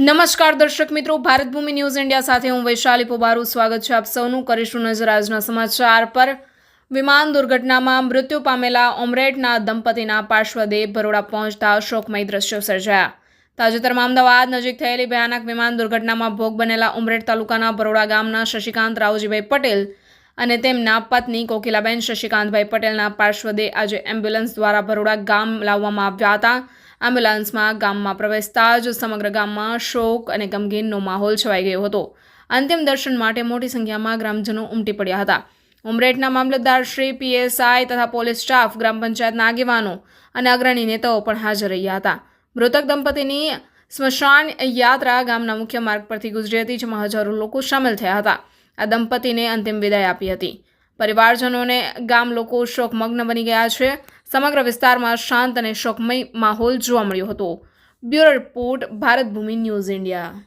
નમસ્કાર દર્શક મિત્રો, ભારત ભૂમિ ન્યૂઝ ઇન્ડિયા સાથે હું વૈશાલી પોબારું. સ્વાગત છે આપ સૌનું કરીશું નજર આજના સમાચાર પર. વિમાન દુર્ઘટનામાં મૃત્યુ પામેલા ઓમરેટના દંપતીના પાર્શ્વદેહ બરોડા પહોંચતા શોકમય દ્રશ્યો સર્જાયા. તાજેતરમાં અમદાવાદ નજીક થયેલી ભયાનક વિમાન દુર્ઘટનામાં ભોગ બનેલા ઉમરેઠ તાલુકાના બરોડા ગામના શશિકાંત રાવજીભાઈ પટેલ અને તેમના પત્ની કોકિલાબેન શશિકાંતભાઈ પટેલના પાર્શ્વદેહ આજે એમ્બ્યુલન્સ દ્વારા બરોડા ગામ લાવવામાં આવ્યા હતા. એમ્બ્યુલન્સમાં ગામમાં પ્રવેશતા જ સમગ્ર ગામમાં શોક અને ગમગીનનો માહોલ છવાઈ ગયો હતો. અંતિમ દર્શન માટે મોટી સંખ્યામાં ગ્રામજનો ઉમટી પડ્યા હતા. ઉમરેઠના મામલતદાર શ્રી પીએસઆઈ તથા પોલીસ સ્ટાફ, ગ્રામ પંચાયતના આગેવાનો અને અગ્રણી નેતાઓ પણ હાજર રહ્યા હતા. મૃતક દંપતીની સ્મશાન યાત્રા ગામના મુખ્ય માર્ગ પરથી ગુજરી હતી, જેમાં હજારો લોકો સામેલ થયા હતા. આ દંપતીને અંતિમ વિદાય આપી હતી. પરિવારજનોને ગામ લોકો શોકમગ્ન બની ગયા છે. સમગ્ર વિસ્તારમાં શાંત અને શોકમય માહોલ જોવા મળ્યો હતો. Bureau report, Bharat Bhoomi, news India.